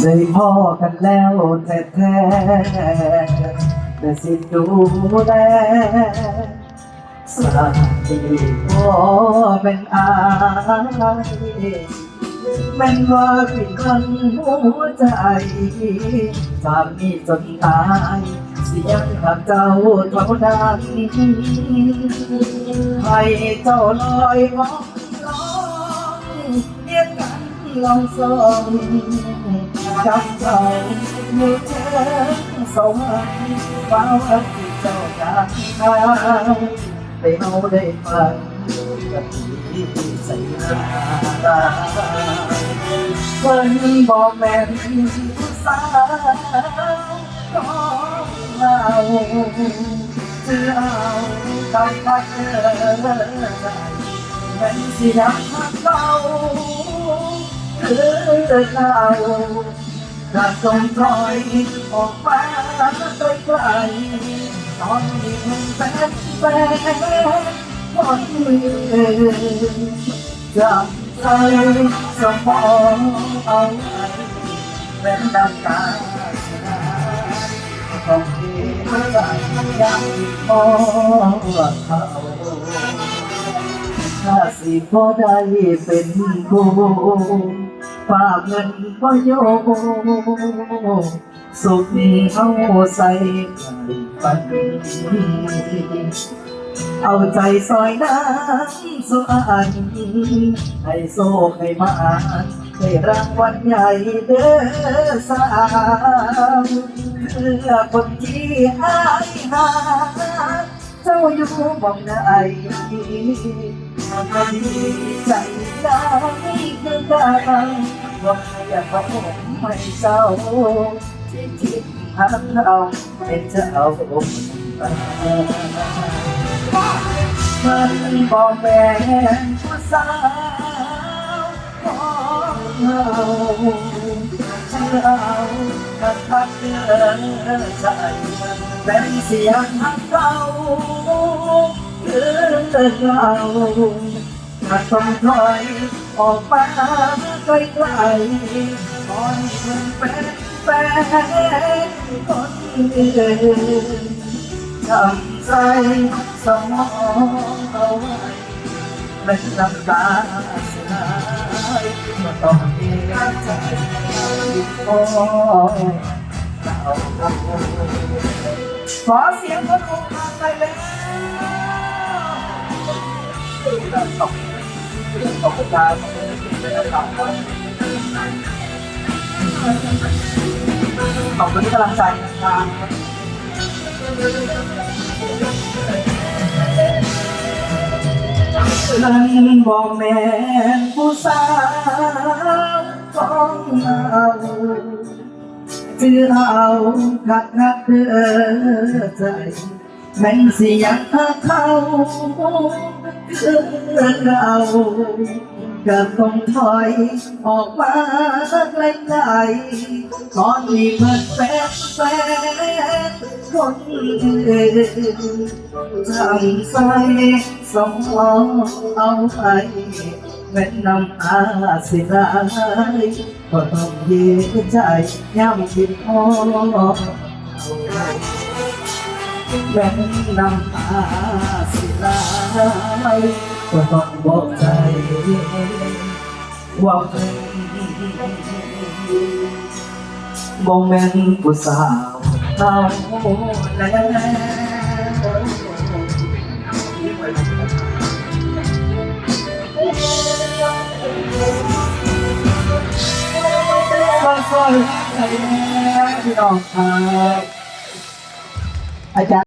เลยพ่อกันแล้วแท้แท้ๆแต่สิดูแลสามีพ่อเป็นอายแม่นว่าเป็นคนหัวใจจากนี้จนตายเสียงกับเจ้าเท่านั้นให้เจ้าลอยมองลองเรียกกัน ลองส่งกับเจ้าอเชิงสวรรค์ฟ้าวันที่เจ้าจากทางได้เอาได้ฟังกับที่ใส่ตาเพิ่นบอกแม่นผู้สาวของเราจะเอาคำพัดเธอ่ยเป็นเสียงพักเรา คือเราถ้าทรงถอยออกมาไกลๆตอนนี้มันเป็นแฟนคนเอื่นจำใจสมองเอาไว้เป็นน้ำตาเสียดายต้องเก็บใจยังมองเขาถ้าสิบ่ได้เป็นผู้ ฝากเงินบ่โยสุขเอาใส่ปันเอาใจซอยน้ำสุอันให้โซกให้มาได้รางวัลใหญ่เด้อสาวเพื่อคนที่หายหาเจ้าอยู่มองไหนดีใจได้คือกัน ว่าอยากบอกให้เจ้าที่คิดหาเราเป็นเจ้าไปมันบอกแม่ผู้สาวของเราเชื่อเอากับพักเดินใจเป็นเสียงของเราคือเรา ถ้าต้องถอยออกมาไกลๆคอยมันเป็นแฟนคนอื่นทำใจสมองเอาไว้เป็นน้ำตาเสียดายก็ต้องเสียใจที่พ่อเราขอเสียงคนอกหักไปแล้ว ตกตกตาตกตาขอบคุณที่กำลังใจนะครับนั้นบอกแม่นผู้สาวของเราคือเอาคักคักเด้อใจแม่นเสียงเขา คือเราก็คงถอยออกมาไกลๆก่อนมีเพื่อนแฟนแฟนคนอื่นทำใส่สมองเอาไปเป็นน้ำตาสิไหลก็ต้องยืนใจย้ำคิดพอ เป็นน้ำตาสิไหลก็ต้องบอกใจว่าเป็นบ่แม่นผู้สาวเท่าแล้วก็สวยใจแม่พี่น้องครับอาจารย์